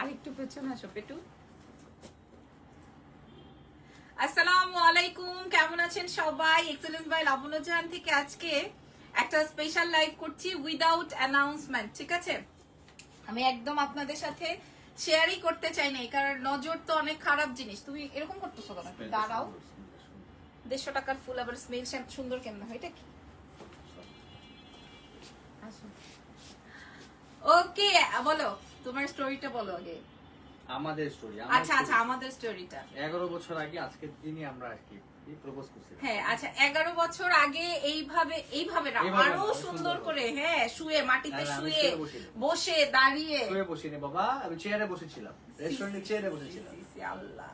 আর একটু পেছনে আসো পেটু। আসসালামু আলাইকুম কেমন আছেন সবাই? এক্সেলেন্স বাই লাবণ্যজান থেকে আজকে একটা স্পেশাল লাইভ করছি উইদাউট অ্যানাউন্সমেন্ট ঠিক আছে? আমি একদম আপনাদের সাথে শেয়ারই করতে চাই না কারণ নজর তো অনেক খারাপ জিনিস। তুমি এরকম করতেছো কেন? দাঁড়াও। দেড়শো টাকার ফুল আবার স্মেল সুন্দর কেমন? হয় এটা কি? ওকে বলো। তোমার স্টোরিটা বলো আগে। আমাদের স্টোরি আচ্ছা আচ্ছা আমাদের স্টোরিটা। এগারো বছর আগে আজকের দিনই আমরা আর কি প্রপোজ করছি হ্যাঁ আচ্ছা এগারো বছর আগে এইভাবে এইভাবে না আরও সুন্দর করে। হ্যাঁ শুয়ে মাটিতে আমি শুয়ে বসে দাঁড়িয়ে। শুয়ে বসিনি বাবা আমি চেয়ারে বসেছিলাম। রেস্টুরেন্টের চেয়ারে বসেছিলাম। আল্লাহ।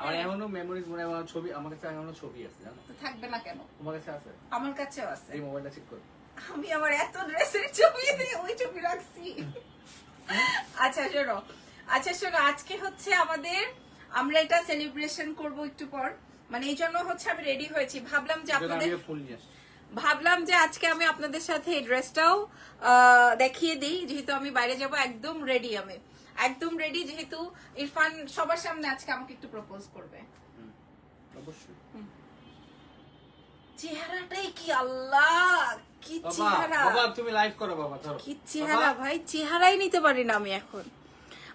আমার এখনও মেমোরিজ মনে হয় ছবি আমার কাছে এখনও ছবি আছে জানো? থাকবে না কেন? তোমার কাছে আছে? আমার কাছেও আছে। এই মোবাইলটা চেক করো। আমি আমার এত ড্রেসের ছবি দিয়ে ওই ছবি রাখছি। আচ্ছা শোনো। আচ্ছা শোনো আজকে হচ্ছে আমাদের আমরা এটা সেলিব্রেশন করব একটু পর। মানে এই জন্য হচ্ছে আমি রেডি হয়েছি। ভাবলাম যে আপনাদের ভাবলাম যে আজকে আমি আপনাদের সাথে এই ড্রেসটাও দেখিয়ে দিই। যেহেতু আমি বাইরে যাব একদম রেডি আমি। একদম রেডি যেহেতু ইরফান সবার সামনে আজকে আমাকে একটু প্রপোজ করবে। অবশ্যই। চেহারাটাই কি আল্লাহ কি চেহারা। বাবা তুমি লাইভ করো বাবা ধরো। কি চেহারা ভাই চেহারাই নিতে পারি না আমি এখন।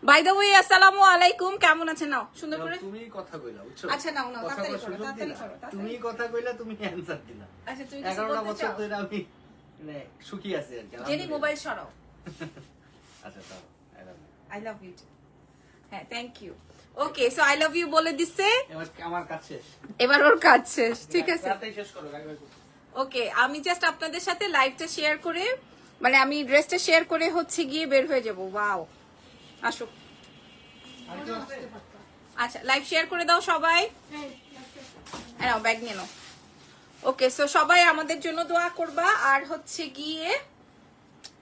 বাই দ্য ওয়ে আসসালামু আলাইকুম কেমন আছেন নাও? সুন্দর করে? তুমি কথা কইলা বুঝছ? আচ্ছা, নাও, নাও, তাড়াতাড়ি করো, তাড়াতাড়ি করো, তুমি কথা কইলা তুমি অ্যানসার দিলা। আচ্ছা তুমি কিছু এগারোটা বলতে বছর ধরে আমি মানে সুখী আছি আর কি জেনি মোবাইল সরাও। আচ্ছা তাও। আই লাভ ইউ হ্যাঁ thank you okay so I love you বলে দিছে। এবার আমার কাজ শেষ। এবার ওর কাজ শেষ ঠিক আছে। ওকে আমি জাস্ট আপনাদের সাথে লাইভটা শেয়ার করে মানে আমি ড্রেসটা শেয়ার করে হচ্ছে গিয়ে বের হয়ে যাব। ওয়াও আসো? আচ্ছা লাইভ শেয়ার করে দাও সবাই। নাও ব্যাগ নিয়ে নাও। ওকে সো সবাই আমাদের জন্য দোয়া করবা। আর হচ্ছে গিয়ে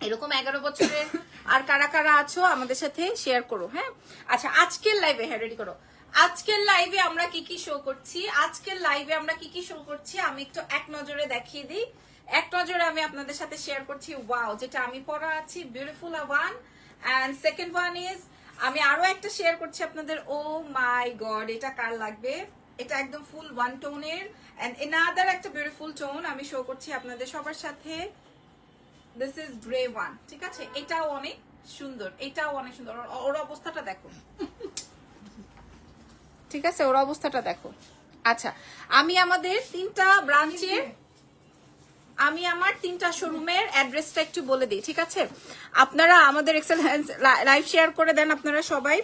এরকম এগারো বছরের আর কারা কারা আছো আমাদের সাথে শেয়ার করো হ্যাঁ? আচ্ছা আজকের লাইভে হ্যাঁ রেডি করো। আজকের লাইভে আমরা কি কি শো করছি? আজকের লাইভে আমরা কি কি শো করছি? আমি একটু এক নজরে দেখিয়ে দিই। এক নজরে আমি আপনাদের সাথে শেয়ার করছি ওয়াও যেটা আমি পরা আছি beautiful one and second one is আমি আরও একটা শেয়ার করছি আপনাদের। ও মাই গড এটা কার লাগবে? এটা একদম ফুল ওয়ান টোনের এন্ড এনাদার একটা বিউটিফুল টোন আমি শো করছি আপনাদের সবার সাথে। দিস ইজ গ্রে ওয়ান ঠিক আছে? এটাও অনেক সুন্দর। এটাও অনেক সুন্দর। ওর- অবস্থাটা দেখো। ঠিক আছে? ওর অবস্থাটা দেখো। আচ্ছা আমি আমাদের তিনটা ব্রাঞ্চের আমি আমার তিনটা শোরুমের অ্যাড্রেসটা একটু বলে দিই ঠিক আছে? আপনারা আমাদের এক্সেল লাইভ শেয়ার করে দেন আপনারা সবাই।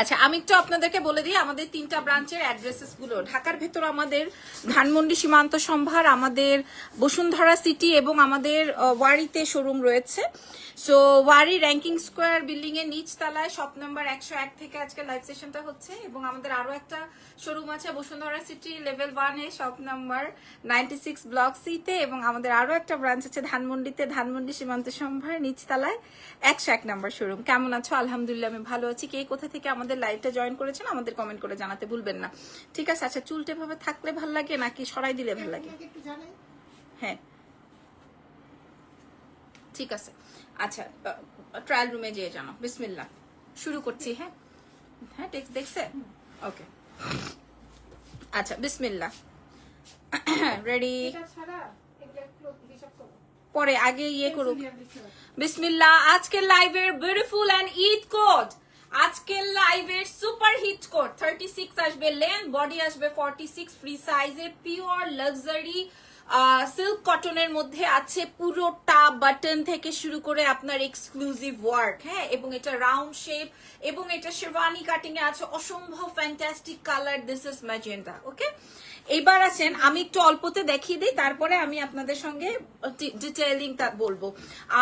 আচ্ছা আমি একটু আপনাদেরকে বলে দিই, আমাদের তিনটা ব্রাঞ্চের অ্যাড্রেসেসগুলো। ঢাকার ভেতর আমাদের ধানমন্ডি সীমান্ত সম্ভার, আমাদের বসুন্ধরা সিটি এবং আমাদের ওয়ারিতে শোরুম রয়েছে। So Wari ranking square building এর নিচ তলায় শপ নাম্বার একশো এক থেকে আজকে লাইভ সেশনটা হচ্ছে এবং আমাদের আরও একটা শোরুম আছে বসুন্ধরা সিটি লেভেল ওয়ানে shop number ninety six block সিতে এবং আমাদের আরও একটা ব্রাঞ্চ আছে ধানমন্ডিতে, ধানমন্ডি সীমান্ত সম্ভার নিচতলায় একশো এক নাম্বার শোরুম কেমন আছো? আলহামদুলিল্লাহ, আমি ভালো আছি। কে কোথা থেকে আমাদের লাইভটা জয়েন করেছেন আমাদের কমেন্ট করে জানাতে ভুলবেন না। ঠিক আছে আচ্ছা চুলটে ভাবে থাকলে ভালো লাগে নাকি সরাই দিলে ভালো লাগে? হ্যাঁ। ঠিক আছে। আচ্ছা ট্রায়াল রুমে যেয়ে জানো বিসমিল্লা শুরু করছি হ্যাঁ? হ্যাঁ টেক্সট দেখছে? ওকে আচ্ছা বিসমিল্লা রেডি পরে আগে ইয়ে করুক। বিসমিল্লা আজকের লাইভের বিউটিফুল এন্ড ঈদ কোড আজকের লাইভের super hit code thirty six আসবে লেন্থ বডি আসবে ফর্টি সিক্স ফ্রি সাইজে পিওর লাক্সারি সিল্ক কটনের মধ্যে আছে পুরো পুরোটা বাটন থেকে শুরু করে আপনার এক্সক্লুসিভ ওয়ার্ক হ্যাঁ? এবং এটা রাউন্ড শেপ এবং এটা শেরওয়ানি কাটিং এ আছে অসম্ভব fantastic colour this is magenta okay এবার আছেন আমি একটু অল্পতে দেখিয়ে দিই, তারপরে আমি আপনাদের সঙ্গে ডিটেইলিং টা বলব।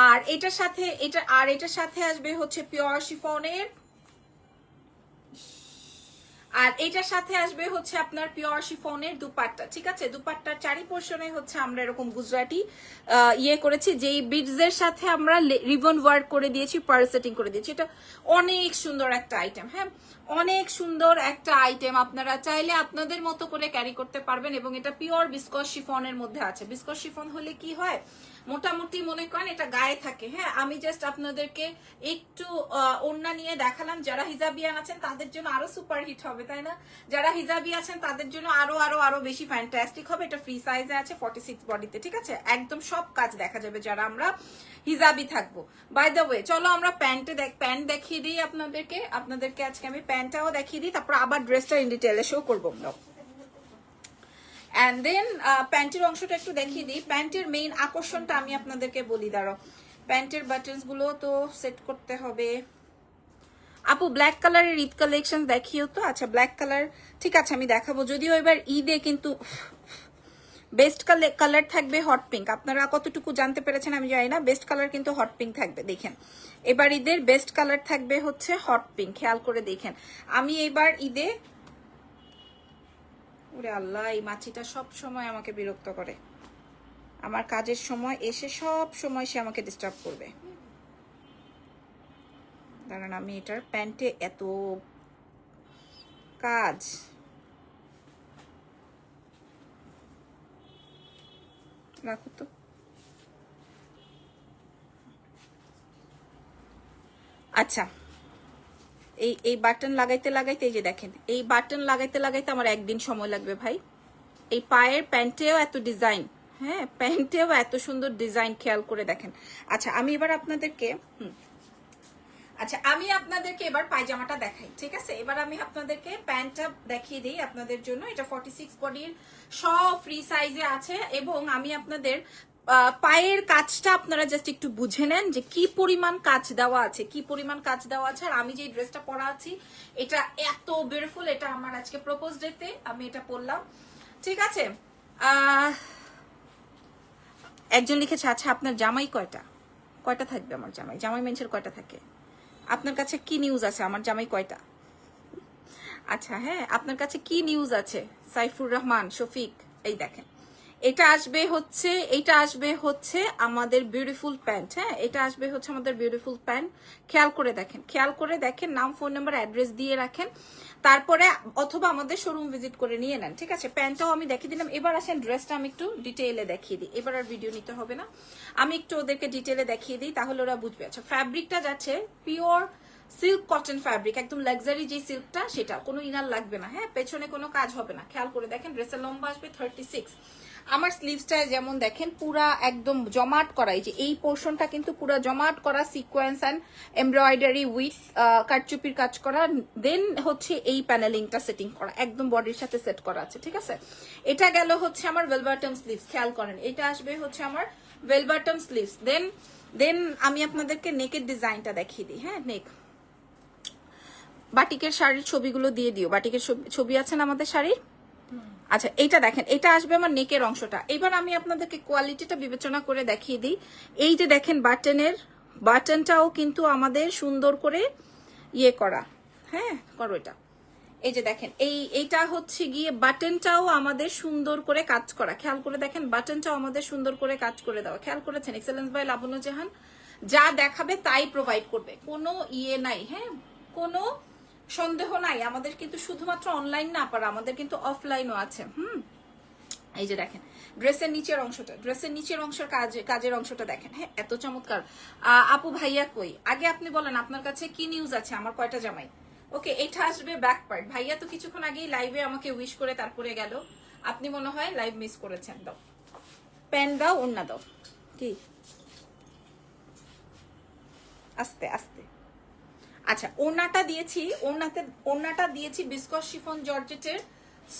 আর এটার সাথে, এটা, আর এটার সাথে আসবে হচ্ছে পিওর শিফনের আর এটার সাথে আসবে হচ্ছে আপনার পিওর শিফনের দুপাট্টা, ঠিক আছে? দুপাট্টার চারি পোর্শনে হচ্ছে আমরা এরকম গুজরাটি ইয়ে করেছি, যেই বিডস এর সাথে আমরা রিবন ওয়ার্ক করে দিয়েছি পার সেটিং করে দিয়েছি। এটা অনেক সুন্দর একটা আইটেম হ্যাঁ? অনেক সুন্দর একটা আইটেম আপনারা চাইলে আপনাদের মতো করে ক্যারি করতে পারবেন এবং এটা পিওর বিস্কস শিফনের মধ্যে আছে। বিস্কস শিফন হলে কি হয়? মোটামুটি মনে করেন এটা গায়ে থাকে। হ্যাঁ আমি জাস্ট আপনাদেরকে একটু ওড়না নিয়ে দেখালাম। যারা হিজাবিয়ান আছেন, তাদের জন্য আরও সুপার হিট হবে, তাই না? যারা হিজাবি আছেন, তাদের জন্য আরও আরও আরও বেশি ফ্যান্টাস্টিক হবে। এটা ফ্রি সাইজে আছে ফর্টি সিক্স বডিতে ঠিক আছে? একদম সব কাজ দেখা যাবে যারা আমরা হিজাবি থাকব। বাই দ্য ওয়ে চলো আমরা প্যান্টে দেখ প্যান্ট দেখিয়ে দিই আপনাদেরকে। আপনাদেরকে আজকে আমি প্যান্টটাও দেখিয়ে দিই, তারপর আবার ড্রেসটা ইন ডিটেলে শো করব আমরা। অ্যান্ড দেন প্যান্টের অংশটা একটু দেখিয়ে দিই। প্যান্টের মেইন আকর্ষণটা আমি আপনাদেরকে বলি দাঁড়ো প্যান্টের বাটনসগুলো তো সেট করতে হবে। আপু ব্ল্যাক কালারের ঈদ কালেকশন দেখিও তো? আচ্ছা ব্ল্যাক কালার ঠিক আছে, আমি দেখাবো। যদিও এবার ঈদে কিন্তু বেস্ট কালার থাকবে হট পিঙ্ক আপনারা কতটুকু জানতে পেরেছেন আমি জানি না। বেস্ট কালার কিন্তু হট পিঙ্ক থাকবে, দেখেন। এবার ঈদের বেস্ট কালার থাকবে হচ্ছে হট পিঙ্ক খেয়াল করে দেখেন। আমি এবার ঈদে ওরে আল্লাহ, এই মাছিটা সব সময় আমাকে বিরক্ত করে। আমার কাজের সময় এসে সব সময় সে আমাকে ডিস্টার্ব করবে। দাঁড়ান, আমি এটার প্যান্টে এত কাজ। রাখো তো। আচ্ছা এই এই বাটন লাগাইতে লাগাইতে এই যে দেখেন, এই বাটন লাগাইতে লাগাইতে আমার একদিন সময় লাগবে ভাই। এই পায়ের প্যান্টেও এত ডিজাইন হ্যাঁ প্যান্টেও এত সুন্দর ডিজাইন খেয়াল করে দেখেন। আচ্ছা আমি এবার আপনাদেরকে আচ্ছা আমি আপনাদেরকে এবার পায়জামাটা দেখাই, ঠিক আছে? এবার আমি আপনাদেরকে প্যান্টটা দেখিয়ে দিই আপনাদের জন্য। এটা ফর্টি সিক্স বডির সব ফ্রি সাইজে আছে এবং আমি আপনাদের পায়ের কাজটা আপনারা জাস্ট একটু বুঝে নেন যে কি পরিমাণ কাজ দেওয়া আছে, কি পরিমাণ কাজ দেওয়া আছে, আর আমি যে ড্রেসটা পরা আছি, এটা এত বিউটিফুল এটা আমার আজকে প্রপোজ ডেতে আমি এটা পরলাম। ঠিক আছে? একজন লিখেছে আচ্ছা আপনার জামাই কয়টা? কয়টা থাকবে আমার জামাই? জামাই মেন্সের কয়টা থাকে? আপনার কাছে কি নিউজ আছে? আমার জামাই কয়টা? আচ্ছা হ্যাঁ আপনার কাছে কি নিউজ আছে? সাইফুর রহমান, শফিক, এই দেখেন। এটা আসবে হচ্ছে এটা আসবে হচ্ছে আমাদের বিউটিফুল প্যান্ট হ্যাঁ? এটা আসবে হচ্ছে আমাদের বিউটিফুল প্যান্ট খেয়াল করে দেখেন, খেয়াল করে দেখেন, নাম ফোন নাম্বার অ্যাড্রেস দিয়ে রাখেন। তারপরে অথবা আমাদের শোরুম ভিজিট করে নিয়ে নেন, ঠিক আছে? প্যান্টটাও আমি দেখিয়ে দিলাম। এবার আসেন ড্রেসটা আমি একটু ডিটেইলে দেখিয়ে দিই। এবার আর ভিডিও নিতে হবে না। আমি একটু ওদেরকে ডিটেইলে দেখিয়ে দিই, তাহলে ওরা বুঝবে। আচ্ছা ফ্যাব্রিকটা যাচ্ছে পিওর সিল্ক কটন ফ্যাব্রিক একদম লাক্সারি যে সিল্কটা সেটা। কোনো ইনার লাগবে না হ্যাঁ? পেছনে কোনো কাজ হবে না। খেয়াল করে দেখেন ড্রেসের লম্বা আসবে থার্টি সিক্স আমার স্লিভসটায় যেমন দেখেন পুরা একদম জমাট করা, এই যে এই পোর্শনটা কিন্তু পুরা জমাট করা সিকোয়েন্স অ্যান্ড এমব্রয়ডারি উইথ কাটচুপির কাজ করা দেন হচ্ছে এই প্যানেলিংটা সেটিং করা, একদম বডির সাথে সেট করা আছে, ঠিক আছে? এটা গেল হচ্ছে আমার ভেলবাটম স্লিভস খেয়াল করেন, এটা আসবে হচ্ছে আমার ভেলবাটম স্লিভস দেন দেন আমি আপনাদেরকে নেকের ডিজাইনটা দেখিয়ে দিই হ্যাঁ নেক বাটিকের শাড়ির ছবিগুলো দিয়ে দিও, বাটিকের ছবি- ছবি আছে না আমাদের শাড়ির? আচ্ছা এইটা দেখেন, এটা আসবে আমার নেকের অংশটা। এবার আমি আপনাদেরকে কোয়ালিটিটা বিবেচনা করে দেখিয়ে দিই। এই যে দেখেন বাটনের বাটনটাও কিন্তু আমাদের সুন্দর করে ইয়ে করা। হ্যাঁ করো এটা। এই যে দেখেন, এই, এইটা হচ্ছে গিয়ে বাটনটাও আমাদের সুন্দর করে কাজ করা। খেয়াল করে দেখেন বাটনটাও আমাদের সুন্দর করে কাজ করে দেওয়া। খেয়াল করেছেন এক্সেলেন্স বাই লাবণ্য জাহান? যা দেখাবে তাই প্রোভাইড করবে। কোনো ইয়ে নাই হ্যাঁ? কোনো সন্দেহ নাই। আমাদের কিন্তু শুধুমাত্র অনলাইন না পারা আমাদের কিন্তু অফলাইনও আছে। হুম? এই যে দেখেন ড্রেসের নিচের অংশটা ড্রেসের নিচের অংশের কাজ, কাজের অংশটা দেখেন। হ্যাঁ এত চমৎকার। আপু ভাইয়া কই? আগে আপনি বলেন, আপনার কাছে কি নিউজ আছে? আমার কয়টা জামাই? ওকে এটা আসবে ব্যাক পার্ট ভাইয়া তো কিছুক্ষণ আগেই লাইভে আমাকে উইশ করে তারপরে গেল। আপনি মনে হয় লাইভ মিস করেছেন। দাও। পেন দাও অন্য দাও। কি? আস্তে আস্তে। আচ্ছা ওড়নাটা দিয়েছি, ওড়নাতে, ওড়নাটা দিয়েছি বিস্কস শিফন জর্জেটের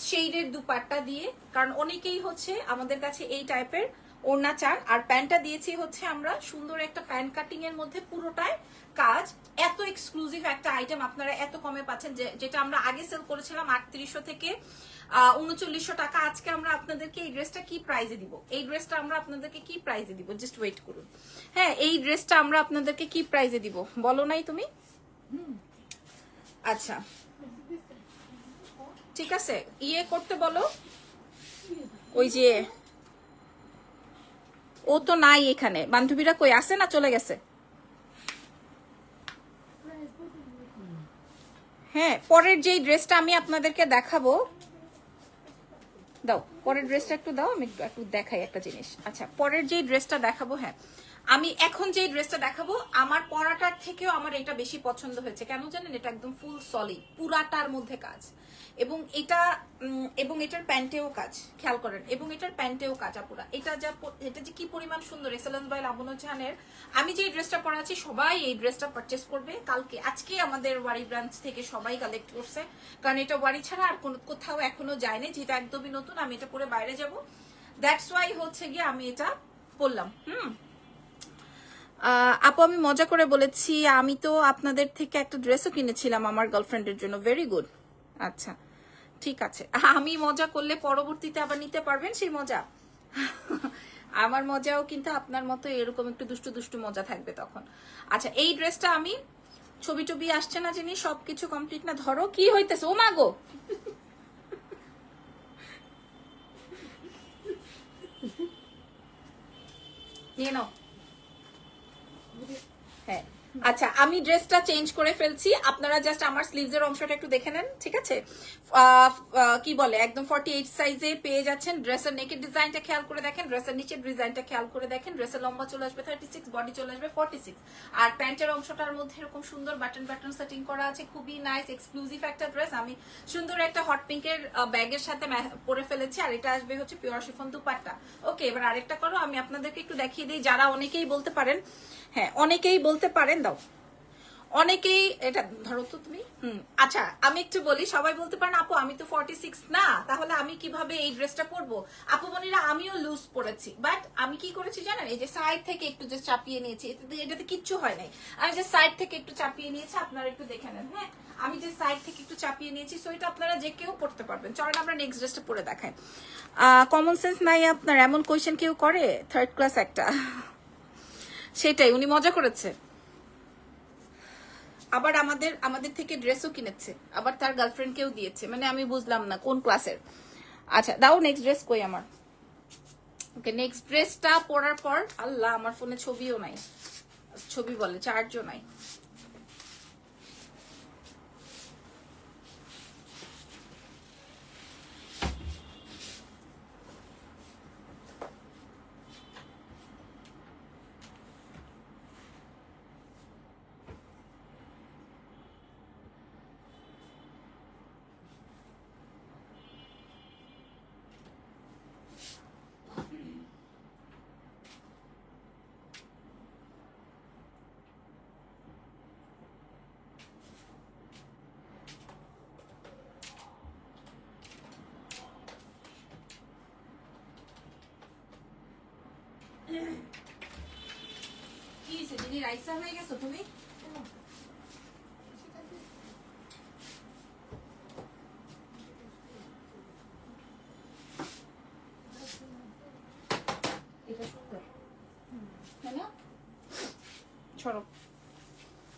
শেডের দুপাট্টা দিয়ে, কারণ অনেকেই হচ্ছে আমাদের কাছে এই টাইপের ওড়না চান। আর প্যান্টটা দিয়েছি হচ্ছে আমরা সুন্দর একটা প্যান্ট কাটিং এর মধ্যে পুরোটাই কাজ। এত এক্সক্লুসিভ একটা আইটেম আপনারা এত কমে পাচ্ছেন যেটা আমরা আগে সেল করেছিলাম আটত্রিশশো থেকে উনচল্লিশশো টাকা। আজকে আমরা আপনাদেরকে এই ড্রেসটা কি প্রাইজে দিব? এই ড্রেসটা আমরা আপনাদেরকে কি প্রাইজে দিব? জাস্ট ওয়েট করুন। হ্যাঁ এই ড্রেসটা আমরা আপনাদেরকে কি প্রাইজে দিব? বলো নাই তুমি? আচ্ছা। ঠিক আছে ইয়ে করতে বলো। ওই যে, ও তো নাই এখানে। বান্ধবীরা কই, আছে না চলে গেছে? হ্যাঁ পরের যেই ড্রেসটা আমি আপনাদেরকে দেখাবো, দাও, পরের ড্রেসটা একটু দাও, আমি একটু দেখাই একটা জিনিস। আচ্ছা পরের যে ড্রেসটা দেখাবো হ্যাঁ। আমি এখন যে ড্রেসটা দেখাবো, আমার পরাটার থেকেও আমার এটা বেশি পছন্দ হয়েছে। কেন জানেন? এটা একদম ফুল সলিড পুরাটার মধ্যে কাজ। এবং এটা এবং এটার প্যান্টেও কাজ, খেয়াল করেন। এবং এটার প্যান্টেও কাজ, আপুরা। এটা যা এটা যে কি পরিমাণ সুন্দর এসেলেন্স বাই লাবণু জাহানের আমি যে ড্রেসটা পরাচ্ছি সবাই এই ড্রেসটা পারচেস করবে। কালকে, আজকে আমাদের ওয়ারি ব্রাঞ্চ থেকে সবাই কালেক্ট করছে। কারণ এটা ওয়ারি ছাড়া আর কোথাও এখনও যায়নি। যেটা একদমই নতুন, আমি এটা পরে বাইরে যাব। দ্যাটস ওয়াই হচ্ছে গিয়ে আমি এটা পরলাম। হুম? আপু, আমি মজা করে বলেছি, আমি তো আপনাদের থেকে একটা ড্রেসও কিনেছিলাম আমার গার্লফ্রেন্ডের জন্য। ভেরি গুড আচ্ছা ঠিক আছে। আমি মজা করলে পরবর্তীতে আবার নিতে পারবেন সেই মজা? আমার মজাও কিন্তু আপনার মতো এরকম একটু দুষ্টু দুষ্টু মজা থাকবে তখন। আচ্ছা এই ড্রেসটা আমি, ছবি টবি আসছে না জিনিস সবকিছু কমপ্লিট না, ধরো কি হইতেছে, ও মাগো নিয়ে নাও। হ্যাঁ আচ্ছা আমি ড্রেসটা চেঞ্জ করে ফেলছি। আপনারা জাস্ট আমার স্লিভস এর অংশটা একটু দেখে নেন, ঠিক আছে? কি বলে, একদম ফর্টি এইট সাইজে পেয়ে যাচ্ছেন। ড্রেসের নেকের ডিজাইনটা খেয়াল করে দেখেন, ড্রেসের নিচের ডিজাইনটা খেয়াল করে দেখেন। ড্রেসের লম্বা চলে আসবে থার্টি সিক্স বডি চলে আসবে ফর্টি সিক্স আর প্যান্টের অংশটার মধ্যে এরকম সুন্দর বাটন বাটন সেটিং করা আছে। খুবই নাইস এক্সক্লুসিভ একটা ড্রেস আমি সুন্দর একটা হট পিঙ্কের ব্যাগের সাথে পরে ফেলেছি। আর এটা আসবে হচ্ছে পিওর শিফন দুপাট্টা। ওকে এবার আরেকটা করো, আমি আপনাদেরকে একটু দেখিয়ে দিই। যারা অনেকেই বলতে পারেন হ্যাঁ অনেকেই বলতে পারেন দাও। অনেকেই এটা, ধরো তো তুমি। হুম আচ্ছা আমি একটু বলি, সবাই বলতে পারেন, আপু, আমি তো ফর্টি সিক্স না, তাহলে আমি কীভাবে এই ড্রেসটা পরবো? আপু মনিরা আমিও লুজ পরেছি বাট আমি কি করেছি জানেন, এই যে সাইড থেকে একটু যে চাপিয়ে নিয়েছি, এটাতে কিচ্ছু হয় নাই। আমি যে সাইড থেকে একটু চাপিয়ে নিয়েছি, আপনারা একটু দেখে নেন হ্যাঁ? আমি যে সাইড থেকে একটু চাপিয়ে নিয়েছি সো এটা আপনারা যে কেউ পড়তে পারবেন। চলেন, আমরা নেক্সট ড্রেসটা পরে দেখাই। কমন সেন্স নাই আপনার, এমন কোয়েশ্চেন কেউ করে? থার্ড ক্লাস একটা। সেটাই, উনি মজা করেছে। আবার আমাদের আমাদের থেকে ড্রেসও কিনেছে। আবার তার গার্লফ্রেন্ডকেও দিয়েছে। মানে আমি বুঝলাম না কোন ক্লাসের আচ্ছা দাও নেক্সট ড্রেস কই আমার? ওকে নেক্সট ড্রেসটা পরার পর, আল্লাহ, আমার ফোনে ছবিও নাই। ছবি বলে চার্জও নাই কি রাইসা হয়ে গেছো তুমি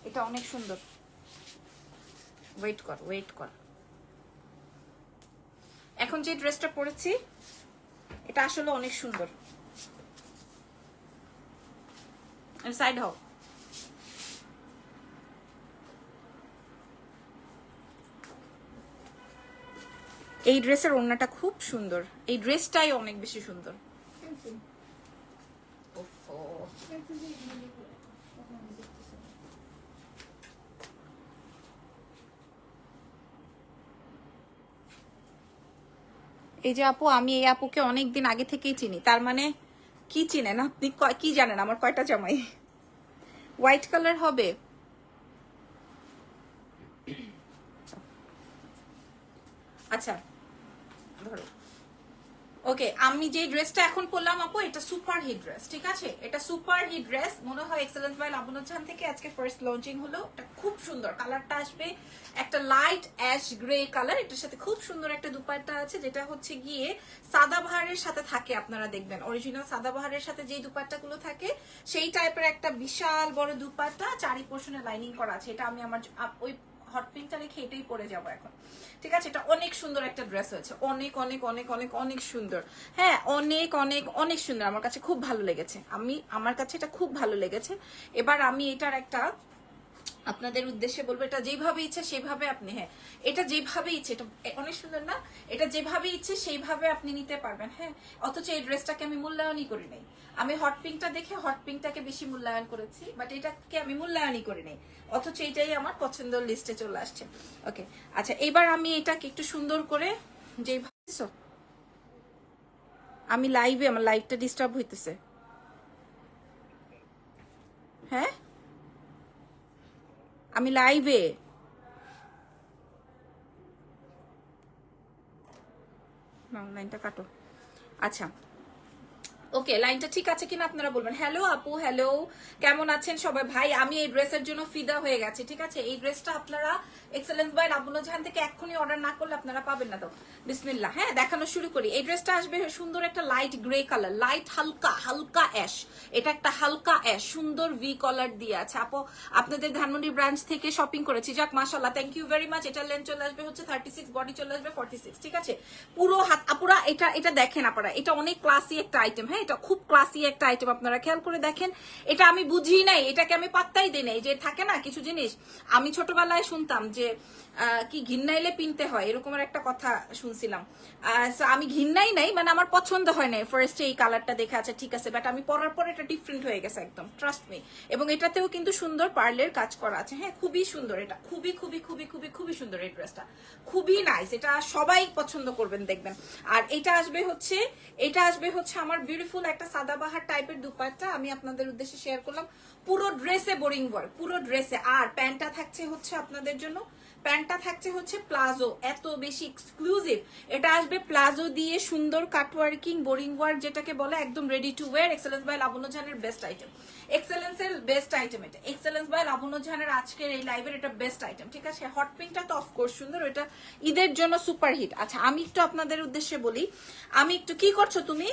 এটা অনেক সুন্দর। ওয়েট কর ওয়েট কর। এখন যে ড্রেসটা পরেছি এটা আসলে অনেক সুন্দর। সাইড হও। এই ড্রেসের ওড়নাটা খুব সুন্দর। এই ড্রেসটাই অনেক বেশি সুন্দর। এই যে আপু, আমি এই আপুকে অনেকদিন আগে থেকেই চিনি। তার মানে কি চিনেন আপনি? কি জানেন আমার কয়টা জামাই? হোয়াইট কালার হবে। আচ্ছা ওকে আমি যে ড্রেসটা এখন পরলাম আপু, এটা সুপার হিট ড্রেস ঠিক আছে? এটা সুপার হিট ড্রেস মনে হয় এক্সেলেন্স বাই লাবনুজ্জান থেকে আজকে ফার্স্ট লঞ্চিং হলো। এটা খুব সুন্দর কালারটা আসবে একটা লাইট অ্যাশ গ্রে কালার এটার সাথে খুব সুন্দর একটা দুপাট্টা আছে, যেটা হচ্ছে গিয়ে সাদাবাহারের সাথে থাকে, আপনারা দেখবেন। অরিজিনাল সাদাবাহারের সাথে যে দুপাট্টাগুলো থাকে, সেই টাইপের একটা বিশাল বড় দুপাট্টা চারি পোর্শনে লাইনিং করা আছে। এটা আমি আমার ওই হট পিঙ্কটা রেখে এটাই পরে যাব এখন। ঠিক আছে? এটা অনেক সুন্দর একটা ড্রেস হয়েছে। অনেক অনেক অনেক অনেক অনেক সুন্দর। হ্যাঁ অনেক অনেক অনেক সুন্দর। আমার কাছে খুব ভালো লেগেছে। আমি, আমার কাছে এটা খুব ভালো লেগেছে। এবার আমি এটার একটা আপনাদের উদ্দেশ্যে বলব, এটা যেভাবে ইচ্ছে সেইভাবে আপনি হ্যাঁ এটা যেভাবে ইচ্ছে, এটা অনেক সুন্দর না? এটা যেভাবে ইচ্ছে সেইভাবে আপনি নিতে পারবেন হ্যাঁ? অথচ এই ড্রেসটাকে আমি মূল্যায়নই করি নাই। আমি হট পিঙ্কটা দেখে হট পিঙ্কটাকে বেশি মূল্যায়ন করেছি বাট এটাকে আমি মূল্যায়নই করি নাই। অথচ এটাই আমার পছন্দের লিস্টে চলে আসছে। ওকে আচ্ছা এবার আমি এটাকে একটু সুন্দর করে যেভাবে আমি লাইভে আমার লাইভটা ডিস্টার্ব হইতেছে। হ্যাঁ? আমি লাইভে। লাইনটা কাটো। আচ্ছা। ওকে লাইনটা ঠিক আছে কিনা আপনারা বলবেন। হ্যালো আপু হ্যালো কেমন আছেন সবাই? ভাই, আমি এই ড্রেসের জন্য ফিদা হয়ে গেছি, ঠিক আছে? এই ড্রেসটা আপনারা এক্সেলেন্স বাই লাবণ্য জাহান থেকে এক্ষুনি অর্ডার না করলে আপনারা পাবেন না তো। বিসমিল্লাহ। হ্যাঁ দেখানো শুরু করি। এই ড্রেসটা আসবে সুন্দর একটা লাইট গ্রে কালার লাইট হালকা হালকা অ্যাশ এটা একটা হালকা অ্যাশ সুন্দর ভি কলার দিয়ে আছে। আপু, আপনাদের ধানমন্ডি ব্রাঞ্চ থেকে শপিং করেছি। যাক মাশাল্লাহ থ্যাংক ইউ ভেরি মাচ এটা লেন্থ চলে আসবে হচ্ছে থার্টি সিক্স বডি চলে আসবে ফর্টি সিক্স ঠিক আছে? পুরো হাত, আপুরা, এটা এটা দেখেন আপনারা। এটা অনেক ক্লাসি একটা আইটেম হ্যাঁ? এটা খুব ক্লাসি একটা আইটেম আপনারা খেয়াল করে দেখেন। এটা আমি বুঝি নাই, এটাকে আমি পাত্তাই দিই নাই, যে থাকে না কিছু জিনিস। আমি ছোটবেলায় শুনতাম যে কি ঘিন্নাইলে পিনতে হয় এরকমের একটা কথা শুনছিলাম। আমি ঘিন্নাই নাই মানে আমার পছন্দ হয় নাই। ফার্স্টে এই কালারটা দেখে আছে ঠিক আছে বাট আমি পরার পর এটা ডিফারেন্ট হয়ে গেছে একদম ট্রাস্ট মি এবং এটাতেও কিন্তু সুন্দর পার্লের কাজ করা আছে। হ্যাঁ খুবই সুন্দর এটা, খুবই খুবই খুবই খুবই খুবই সুন্দর এই ড্রেসটা খুবই নাইস এটা সবাই পছন্দ করবেন, দেখবেন। আর এটা আসবে হচ্ছে, এটা আসবে হচ্ছে আমার বিউটিফুল একটা সাদাবাহার টাইপের দুপাট্টা আমি আপনাদের উদ্দেশ্যে শেয়ার করলাম। পুরো ড্রেসে বোরিং ওয়ার্ক পুরো ড্রেসে আর প্যান্টটা থাকছে হচ্ছে আপনাদের জন্য। প্যান্টটা থাকছে হচ্ছে প্লাজো, এত বেশি এক্সক্লুসিভ এটা আসবে প্লাজো দিয়ে সুন্দর কাটওয়ার্কিং বোরিং ওয়ার্ক যেটাকে বলে একদম ready to wear excellence by Labonno জাহানের বেস্ট আইটেম এক্সেলেন্সের বেস্ট আইটেম এটা। এক্সেলেন্স বাই লাবণ্য জাহানের আজকের এই লাইভের এটা বেস্ট আইটেম ঠিক আছে? হট পিঙ্কটা তো অফকোর্স সুন্দর, এটা ঈদের জন্য সুপার হিট আচ্ছা আমি একটু আপনাদের উদ্দেশ্যে বলি, আমি একটু কি করছ তুমি?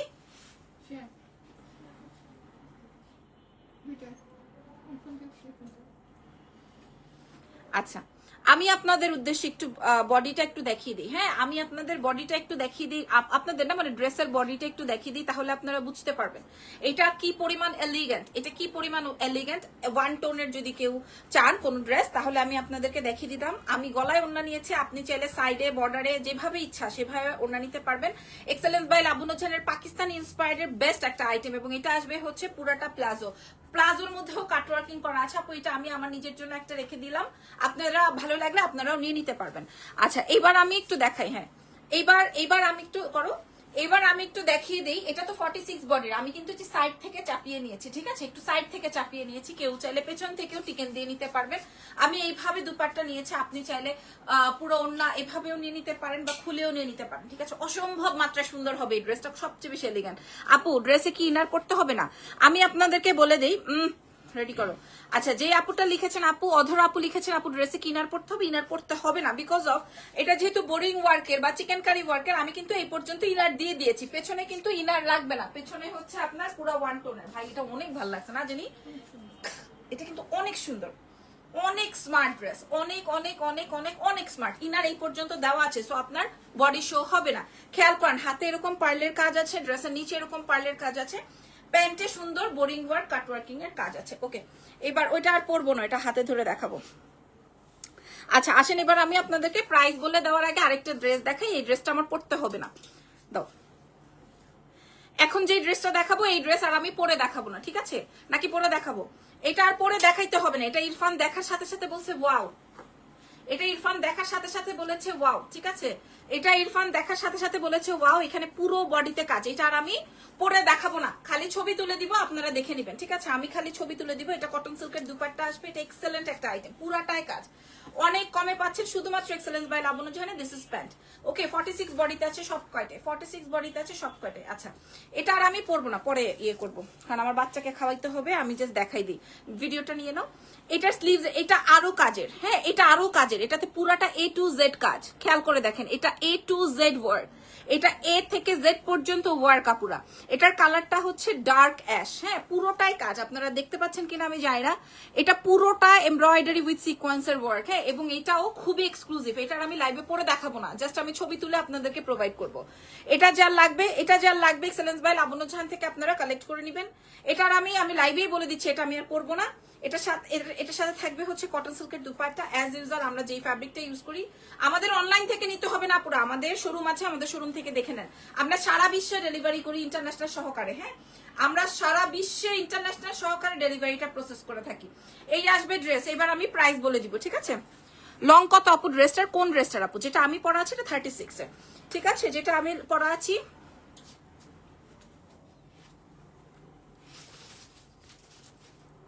আচ্ছা আমি আপনাদের উদ্দেশ্যে একটু বডিটা একটু দেখিয়ে দিই। হ্যাঁ আমি আপনাদের বডিটা একটু দেখিয়ে দিই। আপনাদের না মানে ড্রেসের বডিটা একটু দেখিয়ে দিই, তাহলে আপনারা বুঝতে পারবেন। এটা কি পরিমাণ এলিগেন্ট এটা কি পরিমাণ এলিগেন্ট ওয়ান টোনের যদি কেউ চান কোন ড্রেস তাহলে আমি আপনাদেরকে দেখিয়ে দিতাম। আমি গলায় ওড়না নিয়েছি, আপনি চাইলে সাইডে বর্ডারে যেভাবে ইচ্ছা সেভাবে ওড়না নিতে পারবেন। Excellence by Labonno channel Pakistani ইন্সপায়ার্ডের best একটা আইটেম এবং এটা আসবে হচ্ছে পুরাটা প্লাজো প্লাজোর মধ্যেও কাট ওয়ার্কিং করা আছে। আপু, এটা আমি আমার নিজের জন্য একটা রেখে দিলাম। আপনারা ভালো লাগলে আপনারাও নিয়ে নিতে পারবেন। আচ্ছা এবার আমি একটু দেখাই হ্যাঁ। এইবার এইবার আমি একটু করো। এবার আমি একটু দেখিয়ে দিই, এটা তো ফর্টি সিক্স বডির আমি কিন্তু সাইড থেকে চাপিয়ে নিয়েছি, ঠিক আছে? একটু সাইড থেকে চাপিয়ে নিয়েছি, কেউ চাইলে পেছন থেকেও টিকেন দিয়ে নিতে পারবেন। আমি এইভাবে দুপাট্টা নিয়েছি, আপনি চাইলে পুরো অন্য এভাবেও নিয়ে নিতে পারেন বা খুলেও নিয়ে নিতে পারেন, ঠিক আছে? অসম্ভব মাত্রা সুন্দর হবে এই ড্রেসটা সবচেয়ে বেশি এলিগান আপু ড্রেসে কি ইনার করতে হবে না? আমি আপনাদেরকে বলে দিই রেডি করো। আচ্ছা যে আপুটা লিখেছেন আপু, অধর আপু লিখেছেন, আপু ড্রেসে কি ইনার পড়তে হবে? ইনার পড়তে হবে না বিকজ অফ এটা যেহেতু বোরিং ওয়ার্কের বা চিকেন কারি ওয়ার্কের আমি কিন্তু এই পর্যন্ত ইনার দিয়ে দিয়েছি। পেছনে কিন্তু ইনার লাগবে না। পেছনে হচ্ছে আপনার পুরো ওয়ান টোনের ভাই, এটা অনেক ভালো লাগছে না জানি? এটা কিন্তু অনেক সুন্দর। অনেক স্মার্ট ড্রেস অনেক অনেক অনেক অনেক অনেক স্মার্ট ইনার এই পর্যন্ত দেওয়া আছে সো আপনার বডি শো হবে না। খেয়াল করেন, হাতে এরকম পার্লের কাজ আছে ড্রেসের নিচে এরকম পার্লের কাজ আছে। প্যান্টে সুন্দর বোরিং ওয়ার্ক কাটওয়ার্কিং এর কাজ আছে। ওকে, এবার ওইটা আর পরবো না এটা হাতে ধরে দেখাবো। আচ্ছা আসেন, এবার আমি আপনাদেরকে প্রাইস বলে দেওয়ার আগে আরেকটা ড্রেস দেখাই। এই ড্রেসটা আমার পরতে হবে না। দাও। এখন যে ড্রেসটা দেখাবো, এই ড্রেস আর আমি পরে দেখাবো না, ঠিক আছে? নাকি পরে দেখাবো? এটা আর পরে দেখাইতে হবে না, এটা ইরফান দেখার সাথে সাথে বলছে ওয়াও এটা ইরফান দেখার সাথে সাথে বলেছে ওয়াও ঠিক আছে? এটা ইরফান দেখার সাথে সাথে বলেছে, ওয়াও, এখানে পুরো বডিতে কাজ। এটা আর আমি পরে দেখাবো না। খালি ছবি তুলে দিব, আপনারা দেখে নেবেন, ঠিক আছে? আমি খালি ছবি তুলে দিব, এটা কটন সিল্কের দুপাট্টা আসবে, এটা এক্সেলেন্ট একটা আইটেম পুরাটাই কাজ। অনেক কমে পাচ্ছেন, শুধুমাত্র এক্সেলেন্স বাই লাবণ্য জাহানে this is pant okay forty six বডিতে আছে সব কয়টে ফর্টি সিক্স বডিতে আছে সব কয়টে আচ্ছা এটা আর আমি পরবো না, পরে ইয়ে করব। কারণ আমার বাচ্চাকে খাওয়াইতে হবে, আমি জাস্ট দেখাই দিই। ভিডিওটা নিয়ে নাও। এটার স্লিভস এটা আরও কাজের হ্যাঁ এটা আরও কাজের, এটাতে পুরাটা এ টু জেড কাজ। খেয়াল করে দেখেন, এটা এ টু জেড ওয়ার্ক এটা এ থেকে জেড পর্যন্ত ওয়ার্ক আপুরা। এটার কালারটা হচ্ছে ডার্ক অ্যাশ হ্যাঁ পুরোটাই কাজ। আপনারা দেখতে পাচ্ছেন কিনা আমি জানি না। এটা পুরোটা এমব্রয়ডারি উইথ সিকোয়েন্সের ওয়ার্ক হ্যাঁ এবং এটাও খুবই এক্সক্লুসিভ এটার আমি লাইভে পরে দেখাবো না। জাস্ট আমি ছবি তুলে আপনাদেরকে প্রোভাইড করব। এটা যার লাগবে, এটা যার লাগবে এক্সেলেন্স বাই লাবণ্য জাহান থেকে আপনারা কালেক্ট করে নেবেন। এটার আমি আমি লাইভেই বলে দিচ্ছি। এটা আমি আর পরবো না। এটার সাথে এটার সাথে থাকবে হচ্ছে কটন সিল্কের দুপাট্টা। অ্যাজ ইউজুয়াল আমরা যেই ফ্যাব্রিকটা ইউজ করি, আমাদের অনলাইন থেকে নিতে হবে না পুরো। আমাদের শোরুম আছে, আমাদের শোরুম থেকে দেখে নেন। আমরা সারা বিশ্বে ডেলিভারি করি ইন্টারন্যাশনাল সহকারে হ্যাঁ? আমরা সারা বিশ্বে ইন্টারন্যাশনাল সহকারে ডেলিভারিটা প্রসেস করে থাকি। এই আসবে ড্রেস এবার আমি প্রাইস বলে দিব, ঠিক আছে? লং কত আপু ড্রেসটার কোন ড্রেসটার আপু? যেটা আমি পরা আছি, এটা থার্টি সিক্স ঠিক আছে? যেটা আমি পরা আছি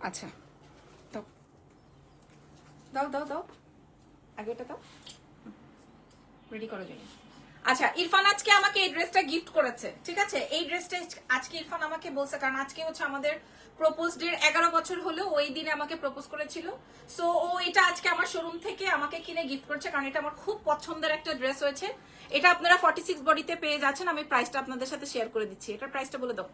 আচ্ছা। দাও দাও দাও। আগে এটা দাও। রেডি করো জন্য আচ্ছা ইরফান আজকে আমাকে এই ড্রেসটা গিফট করেছে, ঠিক আছে? এই ড্রেসটা আজকে ইরফান আমাকে বলছে, কারণ আজকে হচ্ছে আমাদের প্রপোজ ডের এগারো বছর হলো ওই দিনে আমাকে প্রপোজ করেছিল। সো ও এটা আজকে আমার শোরুম থেকে আমাকে কিনে গিফট করছে, কারণ এটা আমার খুব পছন্দের একটা ড্রেস হয়েছে। এটা আপনারা ফর্টি সিক্স বডিতে পেয়ে যাচ্ছেন, আমি প্রাইসটা আপনাদের সাথে শেয়ার করে দিচ্ছি। এটার প্রাইসটা বলে দাও।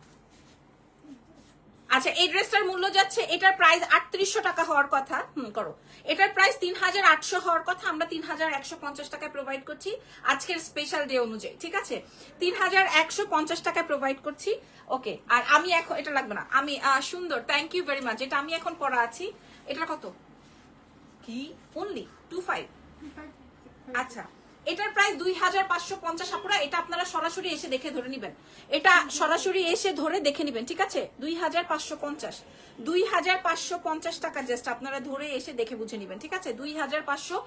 আচ্ছা এই ড্রেসটার মূল্য যাচ্ছে এটার প্রাইস আটত্রিশশো টাকা হওয়ার কথা। হুম করো। এটার প্রাইস তিন হাজার আটশো হওয়ার কথা আমরা তিন হাজার একশো পঞ্চাশ টাকায় প্রোভাইড করছি। আজকের স্পেশাল ডে অনুযায়ী ঠিক আছে? তিন হাজার একশো পঞ্চাশ টাকায় প্রোভাইড করছি। ওকে আর আমি এখন এটা লাগবে না। আমি সুন্দর থ্যাংক ইউ ভেরি মাচ এটা আমি এখন পড়া আছি এটার কত? কি? অনলি টু ফাইভ আচ্ছা। এটার প্রাইস দুই হাজার পাঁচশো পঞ্চাশ আপুরা এটা আপনারা সরাসরি এসে দেখে ধরে নিবেন। এটা সরাসরি এসে ধরে দেখে নিবেন, ঠিক আছে? দুই হাজার পাঁচশো পঞ্চাশ। দুই হাজার পাঁচশো পঞ্চাশ টাকা জাস্ট আপনারা ধরে এসে দেখে বুঝে নিবেন, ঠিক আছে? দুই হাজার পাঁচশো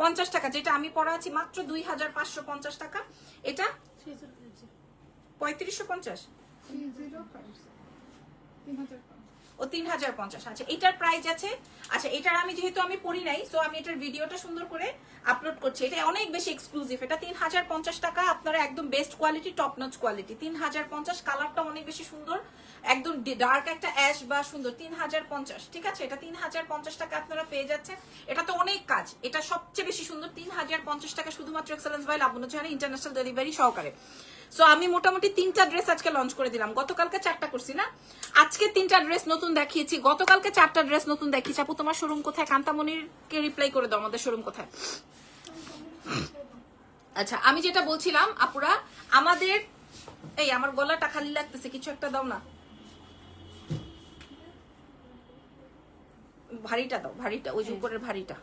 পঞ্চাশ টাকা, যেটা আমি পড়া আছি মাত্র দুই হাজার পাঁচশো পঞ্চাশ টাকা। এটা পঁয়ত্রিশশো পঞ্চাশ। ও তিন হাজার পঞ্চাশ। আচ্ছা এটার প্রাইস আছে। আচ্ছা এটার আমি যেহেতু আমি পড়ি নাই সো আমি এটার ভিডিওটা সুন্দর করে আপলোড করছি। এটা অনেক বেশি এক্সক্লুসিভ এটা তিন হাজার পঞ্চাশ টাকা, আপনারা একদম best quality top notch quality তিন হাজার পঞ্চাশ কালারটা অনেক বেশি সুন্দর, একদম ডার্ক একটা অ্যাশ বা সুন্দর। তিন হাজার পঞ্চাশ, ঠিক আছে? এটা তিন হাজার পঞ্চাশ টাকা আপনারা পেয়ে যাচ্ছেন। এটা তো অনেক কাজ। এটা সবচেয়ে বেশি সুন্দর তিন হাজার পঞ্চাশ টাকা শুধুমাত্র excellence by Labonno international delivery সহকারে। সো আমি মোটামুটি তিনটা ড্রেস আজকে লঞ্চ করে দিলাম। গতকালকে চারটা করছি না? আজকে তিনটা ড্রেস নতুন দেখিয়েছি। গতকালকে চারটা ড্রেস নতুন দেখিয়েছি। আপু, তোমার শোরুম কোথায়? কান্তামণিরকে রিপ্লাই করে দাও আমাদের শোরুম কোথায়। আচ্ছা আমি যেটা বলছিলাম, আপুরা, আমাদের, এই আমার গলাটা খালি লাগতেছে, কিছু একটা দাও না। ভারীটা দাও, ভারীটা, ওই উপরের ভারীটা।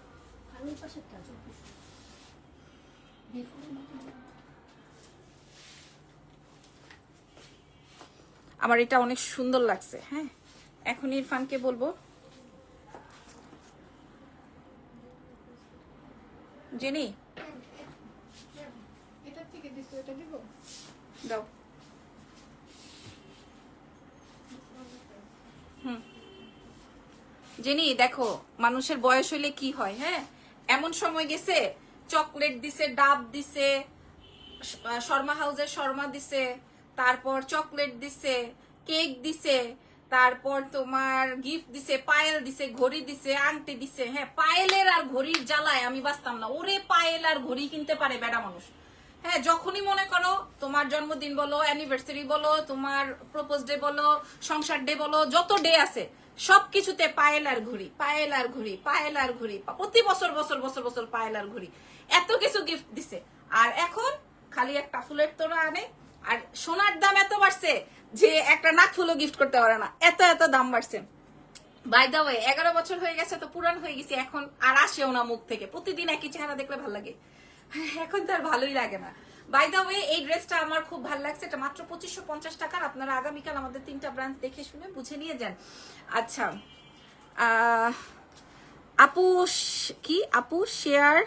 আমার এটা অনেক সুন্দর লাগছে হ্যাঁ? এখন ইরফানকে বলব। জেনি? দাও। হুম। জেনি দেখো মানুষের বয়স হইলে কি হয় হ্যাঁ? এমন সময় গেছে চকলেট দিছে ডাব দিছে শর্মা হাউসের শর্মা দিছে তারপর চকলেট দিছে, কেক দিছে, তারপর তোমার গিফট দিছে, পায়েল দিছে, ঘড়ি দিছে, আংটি দিছে। হ্যাঁ পায়েলের আর ঘড়ির জ্বালায় আমি বাঁচতাম না। ওরে পায়েল আর ঘড়ি কিনতে পারে বেড়া মানুষ। হ্যাঁ যখনই মনে করো তোমার জন্মদিন বলো অ্যানিভার্সারি বলো, তোমার প্রপোজ ডে বলো, সংসার ডে বলো, যত ডে আছে, সবকিছুতে পায়েল আর ঘুড়ি, পায়েল আর ঘুড়ি, পায়েল আর ঘুড়ি, প্রতি বছর বছর বছর বছর পায়েল আর ঘুড়ি। এত কিছু গিফট দিছে। আর এখন খালি একটা ফুলের তোরা আনে আর সোনার দাম এত বাড়ছে যে একটা নাক ফুলও গিফট করতে পারে না। এত এত দাম বাড়ছে। বাই দা ওয়ে এগারো বছর হয়ে গেছে তো পুরান হয়ে গেছে, এখন আর আসেও না মুখ থেকে। প্রতিদিন একই চেহারা দেখলে ভালো লাগে। এখন তো আর ভালোই লাগে না। বাই দা ওয়ে এই ড্রেসটা আমার খুব ভালো লাগছে। এটা মাত্র পঁচিশশো পঞ্চাশ টাকার। আপনারা আগামীকাল আমাদের তিনটা ব্রাঞ্চ দেখে শুনে বুঝে নিয়ে যান। আচ্ছা আপু কি? আপু শেয়ার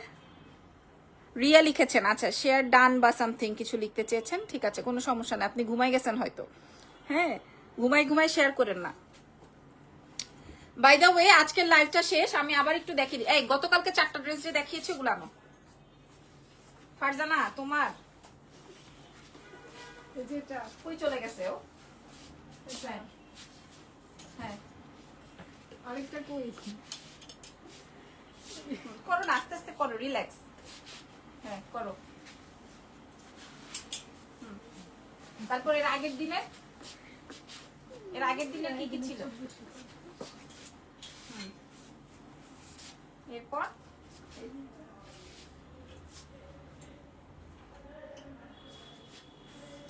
রিয়া লিখেছেন আচ্ছা শেয়ার ডান বা সামথিং কিছু লিখতে চেয়েছেন, ঠিক আছে, কোনো সমস্যা নেই, আপনি ঘুমাই গেছেন হয়তো। হ্যাঁ ঘুমাই ঘুমাই শেয়ার করেন না। বাই দ্য ওয়ে আজকের লাইভটা শেষ, আমি আবার একটু দিই এই, গতকালকে চারটা ড্রেস যে দেখিয়েছি আনো। ফারজানা, তোমার? চলে গেছে ও? হ্যাঁ। করো না, আস্তে আস্তে করো রিল্যাক্স হ্যাঁ করো। তারপর এর আগের দিনে? এর আগের দিনে কি কি ছিল। এরপর?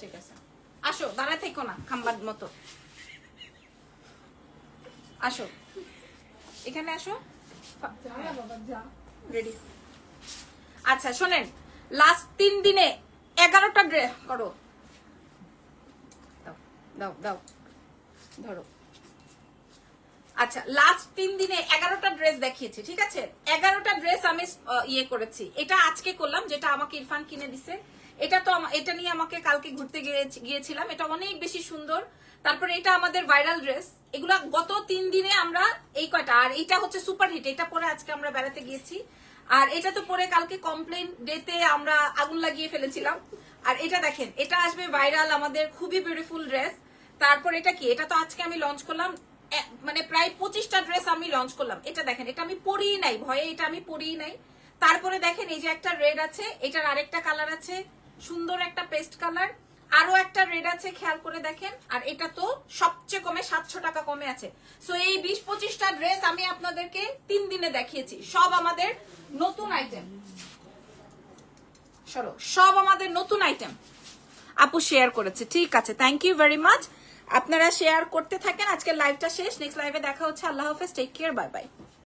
ঠিক আছে। আসো দাঁড়ায় থেকো না খাম্বার মতো। আসো। এখানে আসো। রেডি আচ্ছা শোনেন। লাস্ট তিন দিনে এগারোটা ড্রেস করো। দাও দাও ধরো। আচ্ছা লাস্ট তিন দিনে এগারোটা ড্রেস দেখিয়েছি, ঠিক আছে? এগারোটা ড্রেস আমি ইয়ে করেছি। এটা আজকে করলাম, যেটা আমাকে ইরফান কিনে দিছে। এটা তো এটা নিয়ে আমাকে কালকে ঘুরতে গিয়েছিলাম। এটা অনেক বেশি সুন্দর। তারপরে এটা আমাদের ভাইরাল ড্রেস এগুলা গত তিন দিনে আমরা এই কয়টা আর এটা হচ্ছে সুপার হিট এটা পরে আজকে আমরা বেড়াতে গিয়েছি। আর এটা তো পরে কালকে কমপ্লেন ডেতে আমরা আগুন লাগিয়ে ফেলেছিলাম। আর এটা দেখেন, এটা আসবে ভাইরাল আমাদের খুবই বিউটিফুল ড্রেস তারপর এটা কি? এটা তো আজকে আমি লঞ্চ করলাম। মানে প্রায় পঁচিশটা ড্রেস আমি লঞ্চ করলাম। এটা দেখেন, এটা আমি পরিই নাই, ভয়ে এটা আমি পরিই নাই। তারপরে দেখেন এই যে একটা রেড আছে, এটার আরেকটা কালার আছে, সুন্দর একটা পেস্ট কালার আরও একটা রেড আছে, খেয়াল করে দেখেন। আর এটা তো সবচেয়ে কমে সাতশো টাকা কমে আছে। সো এই বিশ পঁচিশটা ড্রেস আমি আপনাদেরকে তিন দিনে দেখিয়েছি। সব আমাদের নতুন আইটেম সরো, সব আমাদের নতুন আইটেম আপু শেয়ার করেছে। ঠিক আছে থ্যাংক ইউ ভেরি মাচ আপনারা শেয়ার করতে থাকেন। আজকে লাইভটা শেষ। নেক্সট লাইভে দেখা হচ্ছে। আল্লাহ হাফেজ। Take care bye bye